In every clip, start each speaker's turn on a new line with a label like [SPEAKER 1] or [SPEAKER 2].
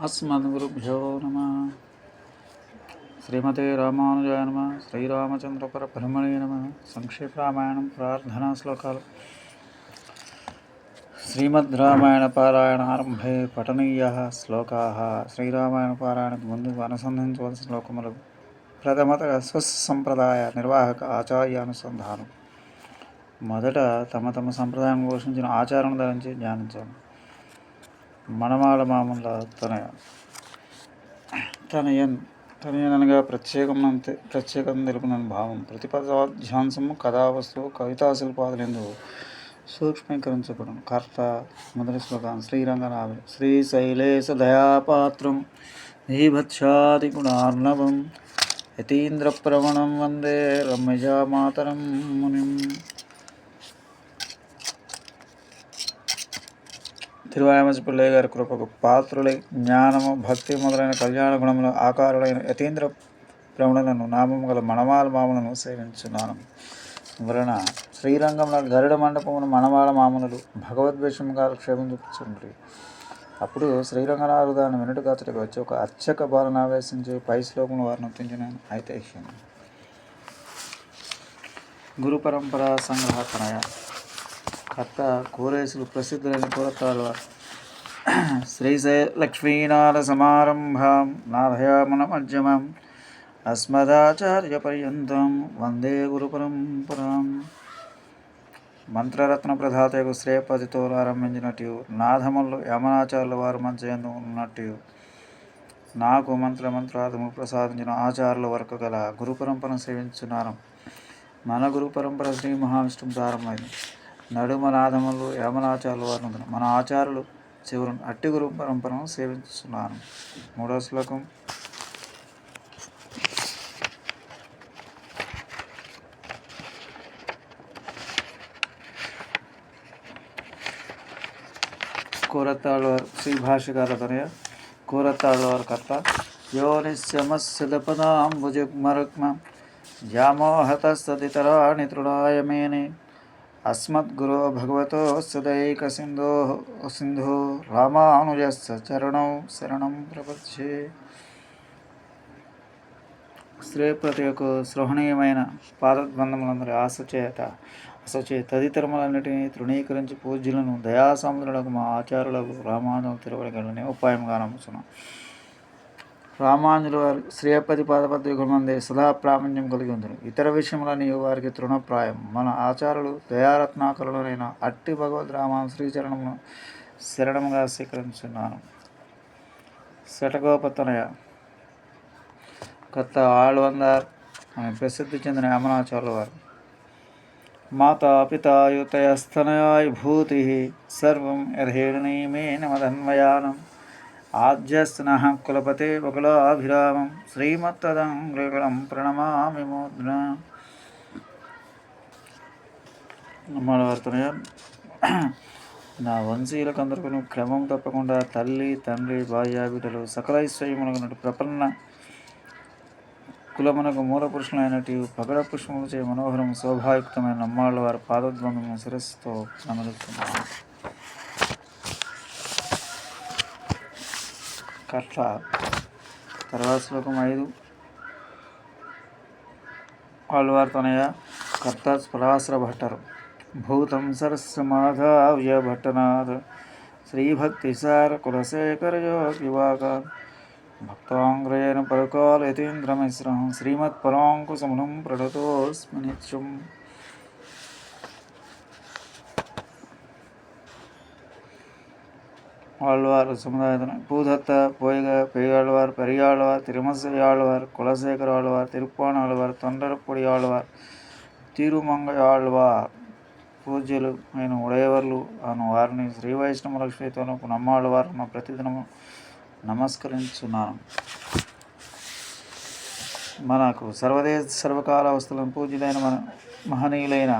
[SPEAKER 1] అస్మద్గురుభ్యో నమ శ్రీమతే రామానుజాయ నమ శ్రీరామచంద్ర పరబ్రహ్మణే నమ సంక్షేప రామాయణం ప్రార్థనా శ్లోకాలు శ్రీమద్ రామాయణ పారాయణ ఆరంభే పఠనీయ శ్లోకా శ్రీరామాయణ పారాయణకు ముందు అనుసంధించవలసిన శ్లోకములు ప్రథమత స్వసంప్రదాయ నిర్వాహక ఆచార్య అనుసంధానం మొదట తమ తమ సంప్రదాయం ఘోషించిన ఆచారం ధరించి ధ్యానించాము మనమాల మామూల తనయ తనయన్ తనయన్ అనగా ప్రత్యేకం ప్రత్యేకం తెలుపునని భావం. ప్రతిపదాధ్యాంసము కథావస్తువు కవితా శిల్పాదులందు సూక్ష్మీకరించబడం కర్త మొదటి శ్లోకం శ్రీరంగనాథ శ్రీశైలేశ దయాపాత్రం నీభత్సాది గుణార్ణవం యతీంద్రప్రవణం వందే రమ్యజామాతరం మునిం. తిరువాయమసి పిల్లయ్య గారి కృపకు పాత్రులై జ్ఞానము భక్తి మొదలైన కళ్యాణ గుణముల ఆకారులైన యతీంద్ర భ్రమణులను నామము గల మణమాల మామలను సేవించున్నాను వలన శ్రీరంగంలో గరుడ మండపమును మణమాల మామనులు భగవద్వేషం గారు క్షేమం చూపుచుండ్రి. అప్పుడు శ్రీరంగనాథు దాని వెనుట అతడికి వచ్చి ఒక అర్చక బాలనావేశించి పై శ్లోకం వారిని నొప్పించిన అయితే గురు పరంపర సంగ్రహతనయ కర్త కోరేసులు ప్రసిద్ధులైన కోరతాడు శ్రీశై లక్ష్మీనాథ సమారంభాం నాథయామన మధ్యమం అస్మదాచార్య పర్యంతం వందే గురు పరంపరాం. మంత్రరత్న ప్రధాతకు శ్రేయపతితో ఆరంభించినట్టు నాథములు యమనాచార్యుల వారు మంచయందు ఉన్నట్టు నాకు మంత్ర మంత్రార్థము ప్రసాదించిన ఆచార్యుల వరకు గల గురు పరంపరను సేవించున్నాను మన గురు పరంపర శ్రీ మహావిష్ణు ప్రారంభమైంది. నడుమ నాదములు యమనాచార్యుల వారు మన ఆచారులు చివరు అట్టి గురు పరంపరను సేవిస్తున్నాను మూడో శ్లోకం. కూరత్తాళ్ళవారు శ్రీ భాషగార తనయ కోరతాళ్వారు కర్త యోనిశ్యమస్యదపదాంబుజగ్మరుక్మ జామోహతస్తదితరాణి తృణాయమేనే అస్మద్గురో భగవతో సదైక సింధో సింధు రామానుజస్య చరణౌ శరణం ప్రపంచే స్త్రీ ప్రతి యొక్క శ్రవణీయమైన పాదద్బంధములందరి ఆశచేత అసచే తదితరములన్నిటినీ తృణీకరించి పూజ్యులను దయాసముద్రులకు మా ఆచారులకు రామానుజం తిరగలగలని ఉపాయంగా నమ్ముతున్నాం రామానుజుల వారి శ్రేయపతి పాదపతి మంది సదా ప్రావీణ్యం కలిగి ఉంది ఇతర విషయములని వారికి తృణప్రాయం. మన ఆచారులు దయారత్నాకరులైన అట్టి భగవద్ రామ శ్రీచరణమును శరణముగా స్వీకరించున్నాను శటగోపతనయ కొత్త ఆళ్వందార్ అని ప్రసిద్ధి చెందిన యమనాచార్యుల వారు. మాతా పితాయుతయస్తనయాయ భూతి సర్వం యథేణీమేన మదన్వయానం ఆద్యస్న కులపతే బకులాభిరామం శ్రీమత్తదంగ్రికళం ప్రణమామి మోద్న. అమ్మవారితోనే నా వంశీయులకందరికీ క్రమం తప్పకుండా తల్లి తండ్రి భార్య బిడ్డలు సకల ఐశ్వర్యములకు ప్రపన్న కులమునకు మూల పురుషులైనట్టు పగడ పుష్పములచే మనోహరం శోభాయుక్తమైన నమ్మాళ్ళ వారి పాదద్వందము శిరస్సుతో నమలుతున్నాను కట్ల తర్వాత శ్లోకం ఐదు ఆళ్వార్తనయ కర్త స్పరాశ్ర భట్టరు భూతం సరస్సమాధావ్య భట్టనాథ శ్రీభక్తిసార కులశేఖర యోగివాక భక్తాంగ్రయణ పరకాల యతీంద్రమిశ్రం శ్రీమత్పరాంకుశమునం ప్రణతోస్మి నిత్యం ஆழ்வார் சமுதாயத்தினர் பூதத்த பொய்க பெய்யாழ்வார் பெரியாழ்வார் திருமசை ஆழ்வார் குலசேகர ஆழ்வார் திருப்பான் ஆழ்வார் తొండరపొడి ఆళ్వార్ తిరుమంగ ఆళ్వార్ పూజ్యులు అయిన ఉడయవర్లు అను వారిని శ్రీ వైష్ణవ లక్ష్మితోను నమ్మాళ్ళవారు నా ప్రతిదినము నమస్కరించున్నాను మనకు సర్వదేశ సర్వకాల వస్తువులను పూజ్యులైన మన మహనీయులైన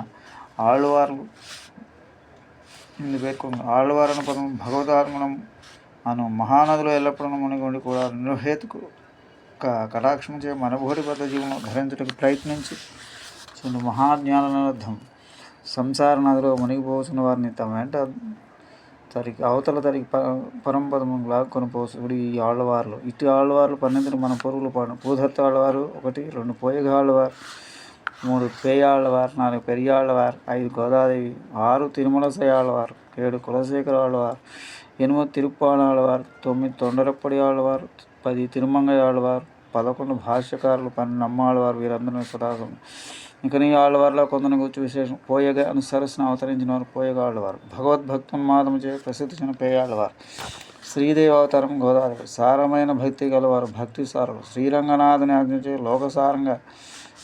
[SPEAKER 1] ఆళ్వార్లు ఇది పేర్కొంది. ఆళ్వారణ పదం భగవదార్మణం అను మహానదిలో ఎల్లప్పుడూ మునిగొండి కూడా నిర్హేతుకు కటాక్షం చే మనబోడి పద జీవనం ధరించడానికి ప్రయత్నించి. చిన్న మహాజ్ఞానార్థం సంసార నదిలో మునిగిపోవచ్చిన వారిని తమ వెంట తరికి అవతల తరికి ప పరంపదము లాక్కొని పోసుడు ఈ ఆళ్ళవార్లు ఇటు ఆళ్ళవార్లు పన్నెండు మన పొరుగులు పాడు పూధత్త ఆళ్ళవారు ఒకటి రెండు పోయగా ఆళ్ళవారు మూడు పేయాళ్ళవారు నాలుగు పెరియాళ్ళవారు ఐదు గోదాదేవి ఆరు తిరుమల ఆళ్ళవారు ఏడు కులశేఖర ఆళ్ళవారు ఎనిమిది తిరుప్పాణాళ్ళవారు తొమ్మిది తొండరప్పడి ఆళ్ళవారు పది తిరుమంగయ్య ఆళ్ళవారు పదకొండు భాష్యకారులు పన్నెండు అమ్మ ఆళ్ళవారు వీరందరూ పదార్థం ఇక నీ ఆళ్ళవారిలో కొందరిని గురించి విశేషం. పోయగా అనుసరసిన అవతరించిన వారు పోయగా ఆళ్ళవారు భగవద్భక్తున్మాదము చే ప్రసిద్ధి చెందిన పేయాళ్ళవారు శ్రీదేవి అవతారం గోదావరి సారమైన భక్తి గలవారు భక్తి సారులు శ్రీరంగనాథుని ఆజ్ఞచే లోకసారంగా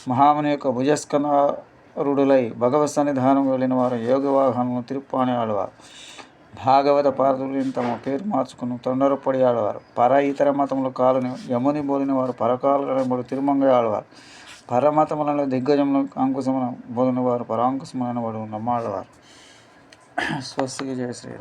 [SPEAKER 1] మహాముని యొక్క భుజస్కనరుడులై భగవత్ సన్నిధానం వెళ్ళిన వారు యోగ వాహనము తిరుప్పాణి ఆడవారు. భాగవత పార్థులని తమ పేరు మార్చుకుని తొండరపడి ఆడవారు. పర ఇతర మతములు కాలని యముని బోలిన వారు పరకాలు తిరుమంగ ఆడవారు. పరమతములలో దిగ్గజములు అంకుశమున బోలిన వారు పరాంకుశములైన వాడు నమ్మాడవారు. స్వస్తికి జయ శ్రీరామ్.